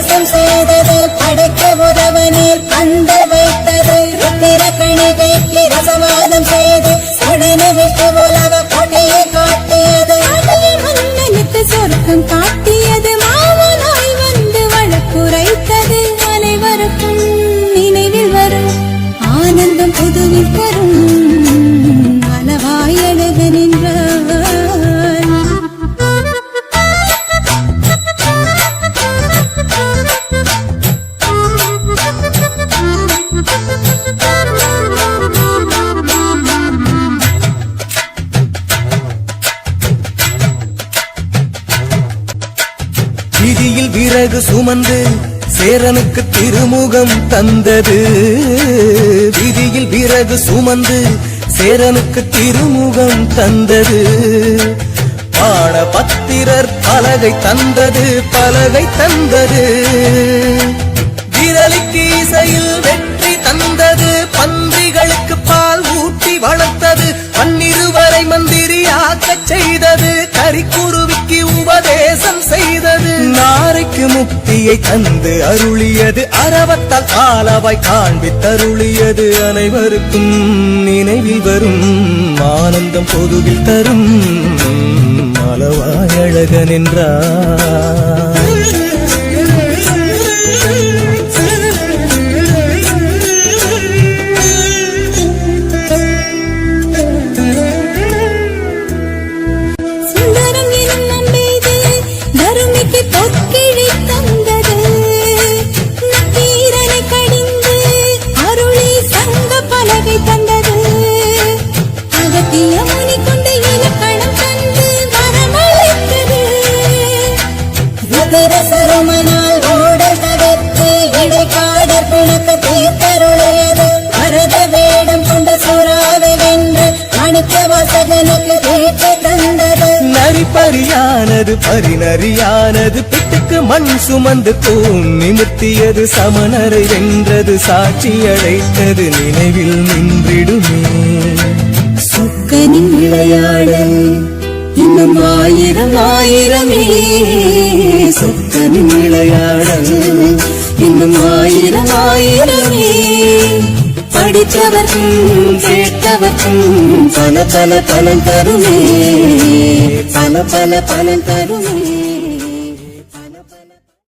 தேசம் செய்தது படைக்க உதவனீர் அந்த வைத்தது ருத்திர கணிகை பிரசவாதம் செய்து உடனே விட்டு உலக கொடையை காட்டியது. சொர்க்கம் காட்டியது. நெற்றியில் விறகு சுமந்து சேரனுக்கு திருமுகம் தந்தது. விதியில் விறகு சுமந்து சேரனுக்கு திருமுகம் தந்தது. பாட பத்திரர் பலகை தந்தது பலகை தந்தது. விரலிக்கு இசையில் முக்தியை தந்து அருளியது அறவத்தால் ஆளவாய் காண்பித்தருளியது அனைவருக்கும் நினைவில் வரும் ஆனந்தம் பொதுவில் தரும் அளவாய் அழகன் என்றார். ருதிரசருமனால் ஓடல் தவிர்த்து இடைக்காடர் பிணக்கு தீர்த்தருளையது. பரத வேடம் கொண்ட சுறாவை வென்று அணித்த வாசகனுக்கு தீட்சை தந்தது. நரிப்பறியானது பரிநறியானது பிட்டுக்கு மண் சுமந்து தூண் நிமித்தியது சமணரை வென்றது சாட்சி அழைத்தது நினைவில் நின்றிடுமே. சொக்கனின் விளையாடல் இன்னும் ஆயிரம் ஆயிரமே. சொக்கனின் விளையாடல். இன்னும் ஆயிரம் ஆயிரமே. படித்தவர்க்கும் கேட்டவர்க்கும் பல பல பலன் தருமே. பல பல பலன் தருமே.